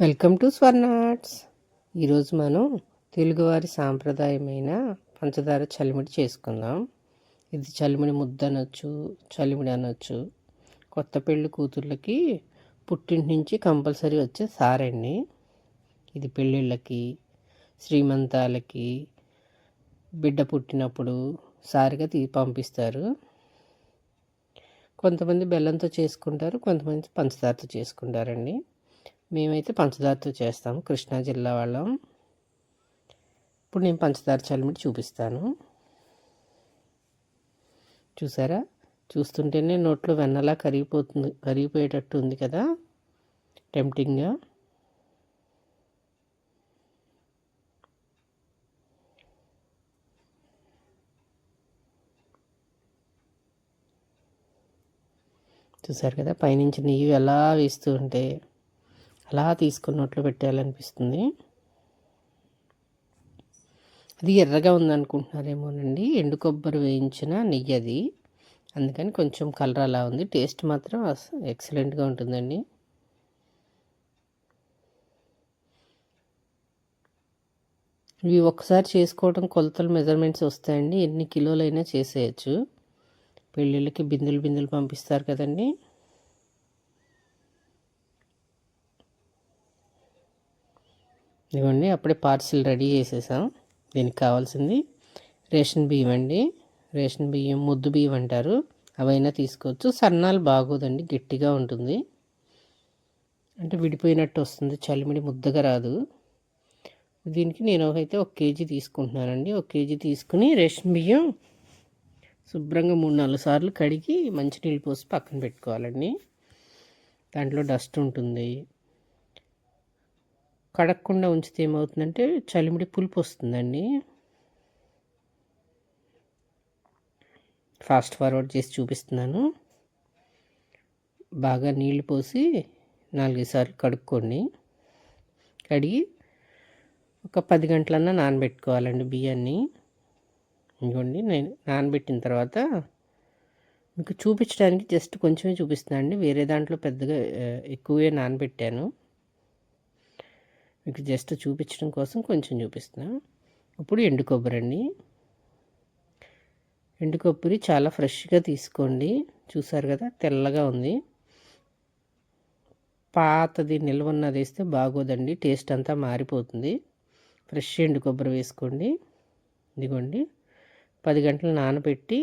Welcome to స్వర్ణార్ట్స్ ఈరోజు మనం తెలుగువారి సాంప్రదాయమైన పంచదార చలిమిడి చేసుకుందాం. ఇది చలిమిడి ముద్ద అనొచ్చు చలిమిడి అనొచ్చు. కొత్త పెళ్ళి కూతుర్లకి పుట్టింటి నుంచి కంపల్సరీ వచ్చే సారండి ఇది పెళ్ళిళ్ళకి శ్రీమంతాలకి బిడ్డ పుట్టినప్పుడు సారిగా తీ పంపిస్తారు. కొంతమంది బెల్లంతో చేసుకుంటారు కొంతమంది పంచదారతో చేసుకుంటారండి. మేమైతే పంచదారతో చేస్తాము. కృష్ణా జిల్లా వాళ్ళం. ఇప్పుడు నేను పంచదార చలిమిడి చూపిస్తాను. చూసారా? చూస్తుంటేనే నోట్లో వెన్నలా కరిగిపోతుంది కరిగిపోయేటట్టు ఉంది కదా? టెంప్టింగ్గా. చూసారు కదా? పైనుంచి నెయ్యి ఎలా వేస్తూ ఉంటే అలా తీసుకుని నోట్లో పెట్టేయాలనిపిస్తుంది. అది ఎర్రగా ఉందనుకుంటున్నారేమోనండి. ఎండు కొబ్బరి వేయించిన నెయ్యి అది. అందుకని కొంచెం కలర్ అలా ఉంది. టేస్ట్ మాత్రం ఎక్సలెంట్గా ఉంటుందండి. ఇవి ఒకసారి చేసుకోవడం కొలతలు మెజర్మెంట్స్ వస్తాయండి. ఎన్ని కిలోలైనా చేసేయచ్చు. పెళ్ళిళ్ళకి బిందులు బిందులు పంపిస్తారు కదండీ. ఇవ్వండి అప్పుడే పార్సిల్ రెడీ చేసేసాం. దీనికి కావాల్సింది రేషన్ బియ్యం అండి. రేషన్ బియ్యం ముద్దు బియ్యం అంటారు. అవైనా తీసుకోవచ్చు. సన్నాలు బాగోదండి గట్టిగా ఉంటుంది. అంటే విడిపోయినట్టు వస్తుంది చలిమిడి ముద్దగా రాదు. దీనికి నేను అయితే ఒక కేజీ తీసుకుంటున్నానండి. ఒక కేజీ తీసుకుని రేషన్ బియ్యం శుభ్రంగా మూడు నాలుగు సార్లు కడిగి మంచినీళ్ళు పోసి పక్కన పెట్టుకోవాలండి. దాంట్లో డస్ట్ ఉంటుంది. కడగకుండా ఉంచితే ఏమవుతుందంటే చలిమిడి పులుపు వస్తుందండి. ఫాస్ట్ ఫార్వర్డ్ చేసి చూపిస్తున్నాను. బాగా నీళ్ళు పోసి నాలుగైదు సార్లు కడుక్కోండి. కడిగి ఒక పది గంటలన్నా నానబెట్టుకోవాలండి బియ్యాన్ని. ఇంకోండి నేను నానబెట్టిన తర్వాత మీకు చూపించడానికి జస్ట్ కొంచెమే చూపిస్తున్నాను అండి వేరే దాంట్లో పెద్దగా ఎక్కువే నానబెట్టాను. మీకు జస్ట్ చూపించడం కోసం కొంచెం చూపిస్తున్నాను ఇప్పుడు ఎండు కొబ్బరి అండి ఎండు కొబ్బరి చాలా ఫ్రెష్గా తీసుకోండి. చూసారు కదా తెల్లగా ఉంది. పాతది నిల్వన్నది వేస్తే బాగోదండి టేస్ట్ అంతా మారిపోతుంది. ఫ్రెష్ ఎండు కొబ్బరి వేసుకోండి. ఇదిగోండి పది గంటలు నానబెట్టి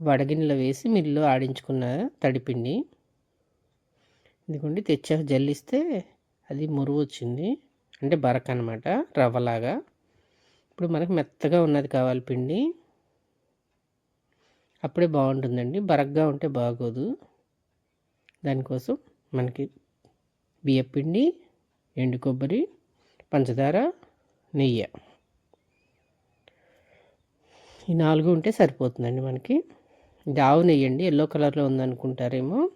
వడగిన్నెలో వేసి మిల్లు ఆడించుకున్న తడిపిండి. ఇదిగోండి తెచ్చా జల్లిస్తే అది మురుగు వచ్చింది. అంటే బరక అనమాట రవ్వలాగా. ఇప్పుడు మనకు మెత్తగా ఉన్నది కావాలి పిండి. అప్పుడే బాగుంటుందండి. బరగ్గా ఉంటే బాగోదు. దానికోసం మనకి బియ్యపిండి ఎండు కొబ్బరి పంచదార నెయ్యి. ఈ నాలుగు ఉంటే సరిపోతుందండి మనకి. ఇది ఆవు నెయ్యి అండి. ఎల్లో కలర్లో ఉందనుకుంటారేమో.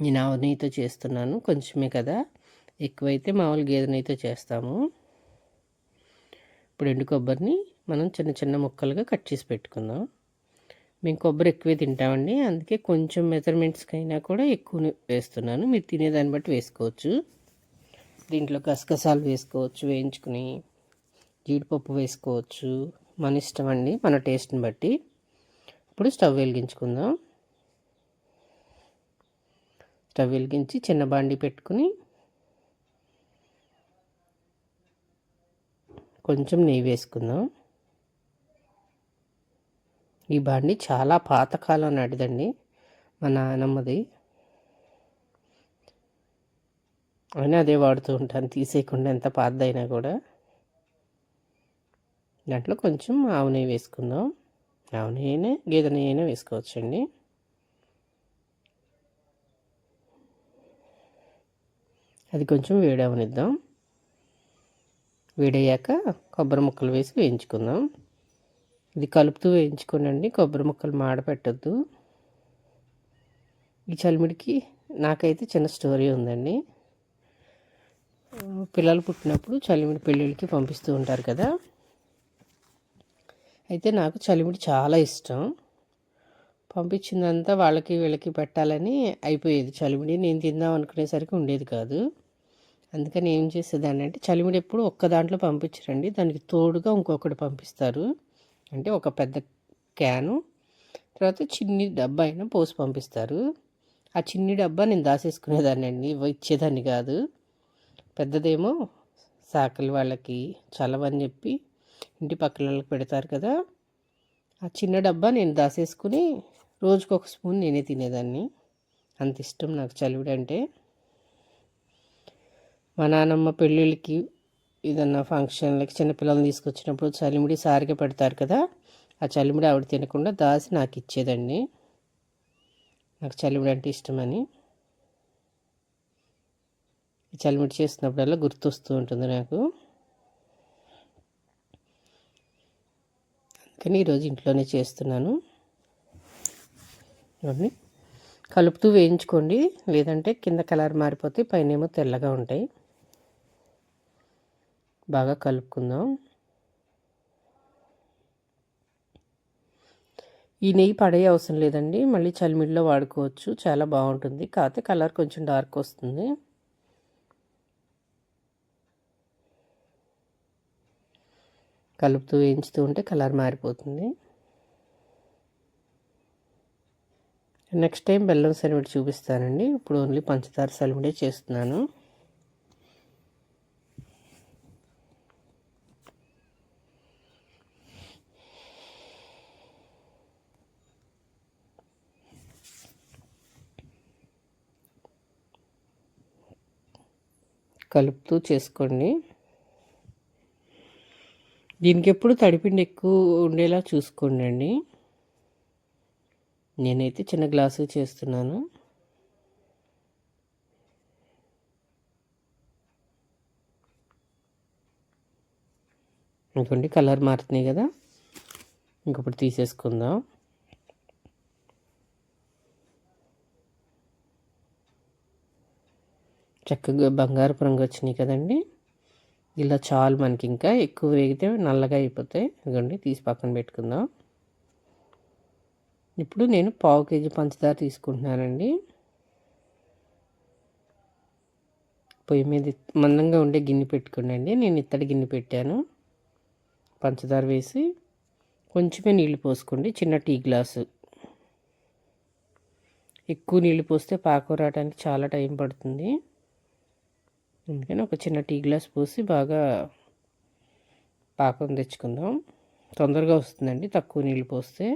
నేను ఆవు నెయ్యితో చేస్తున్నాను. కొంచెమే కదా. ఎక్కువైతే మామూలు గేదె నెయ్యితో చేస్తాము. ఇప్పుడు ఎండు కొబ్బరిని మనం చిన్న చిన్న ముక్కలుగా కట్ చేసి పెట్టుకుందాం. మేము కొబ్బరి ఎక్కువే తింటామండి. అందుకే కొంచెం మెజర్మెంట్స్కి అయినా కూడా ఎక్కువ వేస్తున్నాను. మీరు తినేదాన్ని బట్టి వేసుకోవచ్చు. దీంట్లో గసగసాలు వేసుకోవచ్చు వేయించుకుని జీడిపప్పు వేసుకోవచ్చు. మన ఇష్టం అండి మన టేస్ట్ని బట్టి. ఇప్పుడు స్టవ్ వెలిగించుకుందాం. స్టవ్ వెలిగించి చిన్న బాండి పెట్టుకుని కొంచెం నెయ్యి వేసుకుందాం. ఈ బాండి చాలా పాతకాలం నాటిదండి మా నాన్నమ్మది. అయినా అదే వాడుతూ ఉంటాను తీసేయకుండా ఎంత పాతదైనా కూడా. దాంట్లో కొంచెం ఆవు నెయ్యి వేసుకుందాం. ఆవు నెయ్యినే గేదె నెయ్యి అయినా వేసుకోవచ్చండి. అది కొంచెం వేడవనిద్దాం. వేడయ్యాక కొబ్బరి ముక్కలు వేసి వేయించుకుందాం. ఇది కలుపుతూ వేయించుకోనండి కొబ్బరి ముక్కలు మాడపెట్టద్దు. ఈ చలిమిడికి నాకైతే చిన్న స్టోరీ ఉందండి. పిల్లలు పుట్టినప్పుడు చలిమిడి పెళ్ళిళ్ళకి పంపిస్తూ ఉంటారు కదా. అయితే నాకు చలిమిడి చాలా ఇష్టం. పంపించిందంతా వాళ్ళకి వీళ్ళకి పెట్టాలని అయిపోయేది చలిమిడి. నేను తిందాం అనుకునేసరికి ఉండేది కాదు. అందుకని ఏం చేసేదాన్ని అంటే చలిమిడి ఎప్పుడు ఒక్క దాంట్లో పంపించరండి. దానికి తోడుగా ఇంకొకటి పంపిస్తారు. అంటే ఒక పెద్ద క్యాను తర్వాత చిన్ని డబ్బా అయినా పోసి పంపిస్తారు. ఆ చిన్ని డబ్బా నేను దాసేసుకునేదాన్ని అండి ఇచ్చేదాన్ని కాదు. పెద్దదేమో సాకలి వాళ్ళకి చలవని చెప్పి ఇంటి పక్కల వాళ్ళకి పెడతారు కదా. ఆ చిన్న డబ్బా నేను దాసేసుకుని రోజుకొక స్పూన్ నేనే తినేదాన్ని. అంత ఇష్టం నాకు చలివిడంటే అంటే మా నాన్నమ్మ పెళ్ళిళ్ళకి ఏదన్నా ఫంక్షన్లకి చిన్నపిల్లల్ని తీసుకొచ్చినప్పుడు చలిమిడి సారిగా పెడతారు కదా ఆ చలిమిడి ఆవిడ తినకుండా దాసి నాకు ఇచ్చేదండి. నాకు చలిమిడి అంటే ఇష్టమని. చలిమిడి చేస్తున్నప్పుడల్లా గుర్తొస్తూ ఉంటుంది నాకు. అందుకని ఈరోజు ఇంట్లోనే చేస్తున్నాను. ఇవన్నీ కలుపుతూ వేయించుకోండి. లేదంటే కింద కలర్ మారిపోతే పైన ఏమో తెల్లగా ఉంటాయి. బాగా కలుపుకుందాం. ఈ నెయ్యి పడే అవసరం లేదండి. మళ్ళీ చలిమిడిలో వాడుకోవచ్చు. చాలా బాగుంటుంది. కాకపోతే కలర్ కొంచెం డార్క్ వస్తుంది. కలుపుతూ వేయించుతూ ఉంటే కలర్ మారిపోతుంది. నెక్స్ట్ టైం బెల్లం సలిమిడి చూపిస్తానండి. ఇప్పుడు ఓన్లీ పంచదార సలిమిడే చేస్తున్నాను. కలుపుతూ చేసుకోండి. దీనికి ఎప్పుడు తడిపిండి ఎక్కువ ఉండేలా చూసుకోండి అండి నేనైతే చిన్న గ్లాసు చేస్తున్నాను. ఇంకోండి కలర్ మారుతున్నాయి కదా. ఇంకొకటి తీసేసుకుందాం. చక్కగా బంగారపు రంగు వచ్చినాయి కదండి. ఇలా చాలు మనకి ఇంకా ఎక్కువ వేగితే నల్లగా అయిపోతాయి. ఇదిగోండి తీసి పక్కన పెట్టుకుందాం. ఇప్పుడు నేను పావు కేజీ పంచదార తీసుకుంటున్నానండి. పొయ్యి మీద మందంగా ఉండే గిన్నె పెట్టుకోండి నేను ఇత్తడి గిన్నె పెట్టాను. పంచదార వేసి కొంచెమే నీళ్ళు పోసుకోండి. చిన్న టీ గ్లాసు. ఎక్కువ నీళ్ళు పోస్తే పాకం రావడానికి చాలా టైం పడుతుంది. అందుకని ఒక చిన్న టీ గ్లాస్ పోసి బాగా పాకం తెచ్చుకుందాం. తొందరగా వస్తుందండి తక్కువ నీళ్ళు పోస్తే.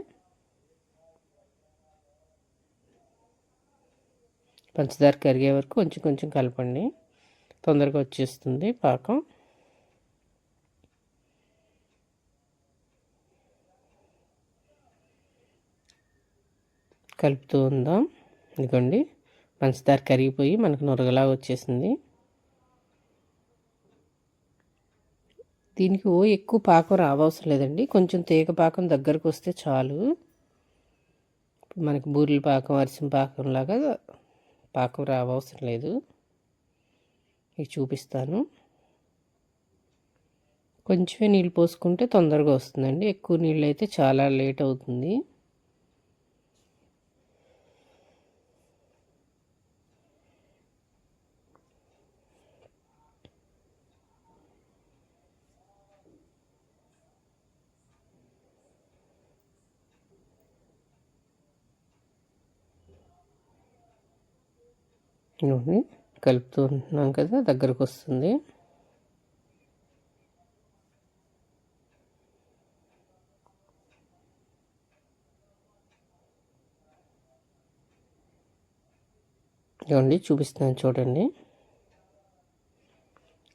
పంచదార కరిగే వరకు కొంచెం కొంచెం కలపండి. తొందరగా వచ్చేస్తుంది పాకం. కలుపుతూ ఉందాం. ఇదిగోండి పంచదార కరిగిపోయి మనకు నొరగలా వచ్చేసింది. దీనికి ఓ ఎక్కువ పాకం రావవసరం లేదండి. కొంచెం తీగ పాకం దగ్గరకు వస్తే చాలు. మనకి బూరెల పాకం అరిసిన పాకం లాగా పాకం రావవసరం లేదు. ఇవి చూపిస్తాను. కొంచెమే నీళ్ళు పోసుకుంటే తొందరగా వస్తుందండి. ఎక్కువ నీళ్ళు అయితే చాలా లేట్ అవుతుంది. నూనె కలుపుతూ ఉంటున్నాం కదా దగ్గరకు వస్తుంది. ఇవ్వండి చూపిస్తున్నాను చూడండి.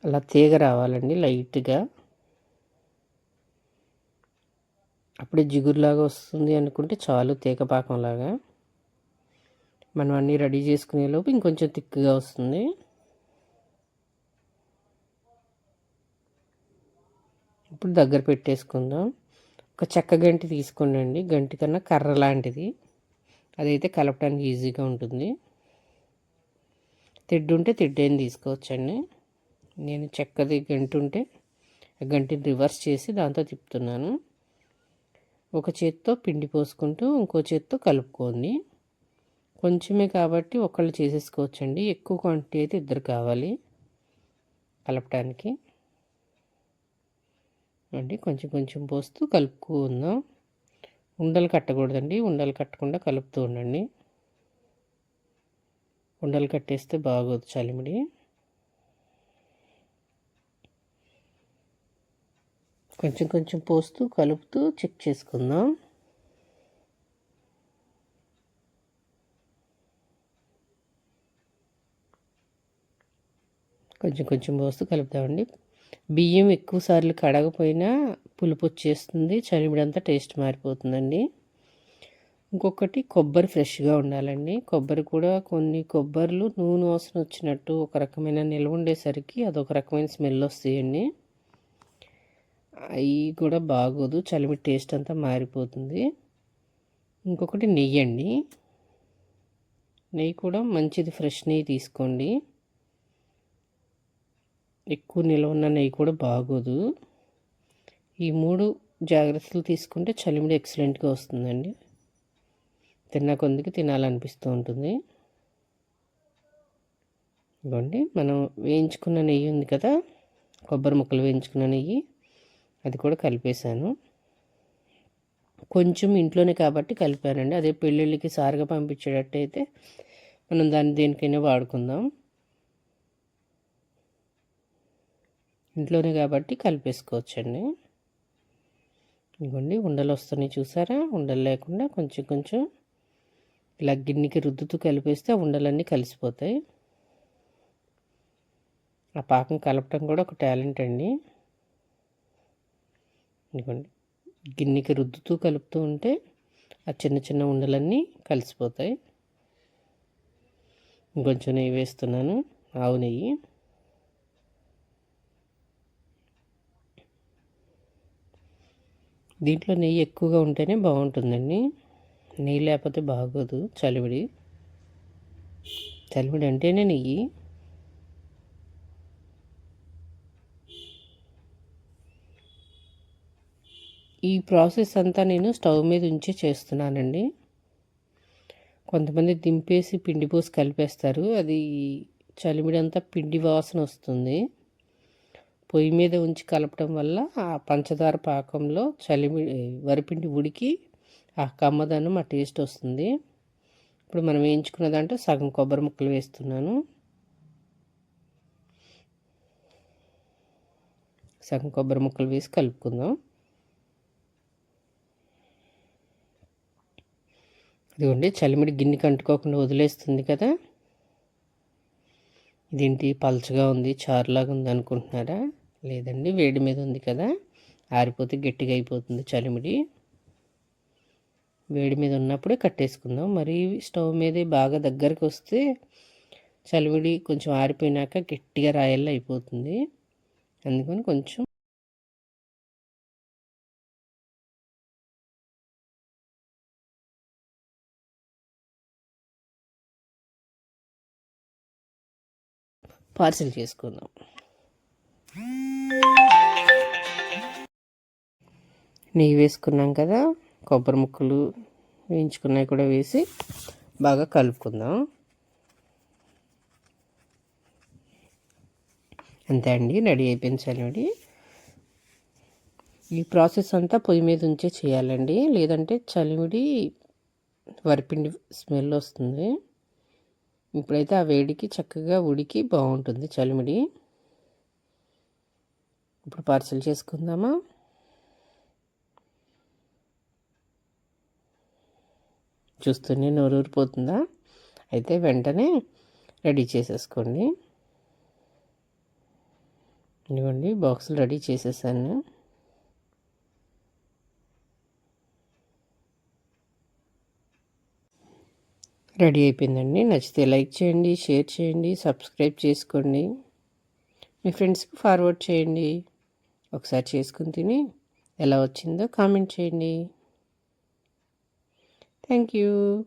అలా తీగ రావాలండి లైట్గా. అప్పుడే జిగురులాగా వస్తుంది అనుకుంటే చాలు తీగ పాకంలాగా. మనం అన్నీ రెడీ చేసుకునేలోపు ఇంకొంచెం థిక్గా వస్తుంది. ఇప్పుడు దగ్గర పెట్టేసుకుందాం. ఒక చెక్క గంటి తీసుకోండి గంటి కన్నా కర్ర లాంటిది. అదైతే కలపడానికి ఈజీగా ఉంటుంది. తిడ్డు ఉంటే తిడ్డేని తీసుకోవచ్చండి. నేను చెక్కది గంటి ఉంటే గంటిని రివర్స్ చేసి దాంతో తిప్పుతున్నాను. ఒక చేత్తో పిండి పోసుకుంటూ ఇంకో చేత్తో కలుపుకోండి. కొంచెమే కాబట్టి ఒకళ్ళు చేసేసుకోవచ్చండి. ఎక్కువ క్వాంటిటీ అయితే ఇద్దరు కావాలి కలపడానికి అండి కొంచెం కొంచెం పోస్తూ కలుపుకుందాం. ఉండలు కట్టకూడదండి. ఉండలు కట్టకుండా కలుపుతూ ఉండండి. ఉండలు కట్టేస్తే బాగోదు చలిమిడి. కొంచెం కొంచెం పోస్తూ కలుపుతూ చెక్ చేసుకుందాం. కొంచెం కొంచెం పోస్తూ కలుపుతామండి. బియ్యం ఎక్కువ సార్లు కడగపోయినా పులుపు వచ్చేస్తుంది చలిమిడంతా టేస్ట్ మారిపోతుందండి. ఇంకొకటి కొబ్బరి ఫ్రెష్గా ఉండాలండి. కొబ్బరి కూడా కొన్ని కొబ్బరిలు నూనె వాసన వచ్చినట్టు ఒక రకమైన నిల్వ ఉండేసరికి అదొక రకమైన స్మెల్ వస్తాయండి. అవి కూడా బాగోదు చలిమి టేస్ట్ అంతా మారిపోతుంది. ఇంకొకటి నెయ్యి అండి నెయ్యి కూడా మంచిది ఫ్రెష్ నెయ్యి తీసుకోండి. ఎక్కువ నిల్వ ఉన్న నెయ్యి కూడా బాగోదు. ఈ మూడు జాగ్రత్తలు తీసుకుంటే చలిమిడి ఎక్సలెంట్గా వస్తుందండి. తిన్న కొందికి తినాలనిపిస్తూ ఉంటుంది. ఇవ్వండి మనం వేయించుకున్న నెయ్యి ఉంది కదా కొబ్బరి ముక్కలు వేయించుకున్న నెయ్యి అది కూడా కలిపేశాను. కొంచెం ఇంట్లోనే కాబట్టి కలిపానండి. అదే పెళ్ళిళ్ళకి సారుగా పంపించేటట్టయితే మనం దాన్ని దేనికైనా వాడుకుందాం. ఇంట్లోనే కాబట్టి కలిపేసుకోవచ్చండి. ఇవ్వండి ఉండలు వస్తున్నాయి చూసారా? ఉండలు లేకుండా కొంచెం కొంచెం ఇలా గిన్నెకి రుద్దుతూ కలిపేస్తే ఉండలన్నీ కలిసిపోతాయి. ఆ పాకం కలపటం కూడా ఒక టాలెంట్ అండి. ఇదిగోండి గిన్నెకి రుద్దుతూ కలుపుతూ ఉంటే ఆ చిన్న చిన్న ఉండలన్నీ కలిసిపోతాయి. ఇంకొంచెం నెయ్యి వేస్తున్నాను ఆవు నెయ్యి. దీంట్లో నెయ్యి ఎక్కువగా ఉంటేనే బాగుంటుందండి. నెయ్యి లేకపోతే బాగోదు. చలివిడి. చలివిడి అంటేనే నెయ్యి. ఈ ప్రాసెస్ అంతా నేను స్టవ్ మీద ఉంచి చేస్తున్నానండి. కొంతమంది దింపేసి పిండి పోసి కలిపేస్తారు. అది చలిమిడంతా పిండి వాసన వస్తుంది. పొయ్యి మీద ఉంచి కలపడం వల్ల ఆ పంచదార పాకంలో చలిమి వరిపిండి ఉడికి ఆ కమ్మదనం ఆ టేస్ట్ వస్తుంది. ఇప్పుడు మనం వేయించుకున్న దాంట్లో సగం కొబ్బరి ముక్కలు వేస్తున్నాను. సగం కొబ్బరి ముక్కలు వేసి కలుపుకుందాం. ఇదిగోండి చలిమిడి గిన్నెకి అంటుకోకుండా వదిలేస్తుంది కదా. ఇదేంటి పలచగా ఉంది చారులాగా ఉంది అనుకుంటున్నారా? లేదండి వేడి మీద ఉంది కదా. ఆరిపోతే గట్టిగా అయిపోతుంది చలిమిడి. వేడి మీద ఉన్నప్పుడే కట్టేసుకుందాం. మరి స్టవ్ మీద బాగా దగ్గరికి వస్తే చలిమిడి కొంచెం ఆరిపోయినాక గట్టిగా రాయల్లో అయిపోతుంది. అందుకని కొంచెం పార్సిల్ చేసుకుందాం. నెయ్యి వేసుకున్నాం కదా కొబ్బరి ముక్కలు వేయించుకున్నవి కూడా వేసి బాగా కలుపుకుందాం. అంతే అండి రెడీ అయిపోయింది చలివిడి ఈ ప్రాసెస్ అంతా పొయ్యి మీద ఉంచే చేయాలండి లేదంటే చలివిడి వరిపిండి స్మెల్ వస్తుంది. ఇప్పుడైతే ఆ వేడికి చక్కగా ఉడికి బాగుంటుంది చలిమిడి. ఇప్పుడు పార్సల్ చేసుకుందామా? చూస్తూనే నోరూరిపోతుందా? అయితే వెంటనే రెడీ చేసేసుకోండి. ఇదిగోండి బాక్సులు రెడీ చేసేసాను. రెడీ అయిపోయిందండి. నచ్చితే లైక్ చేయండి షేర్ చేయండి సబ్స్క్రైబ్ చేసుకోండి. మీ ఫ్రెండ్స్కి ఫార్వర్డ్ చేయండి. ఒకసారి చేసుకుని తిని ఎలా వచ్చిందో కామెంట్ చేయండి. Thank you.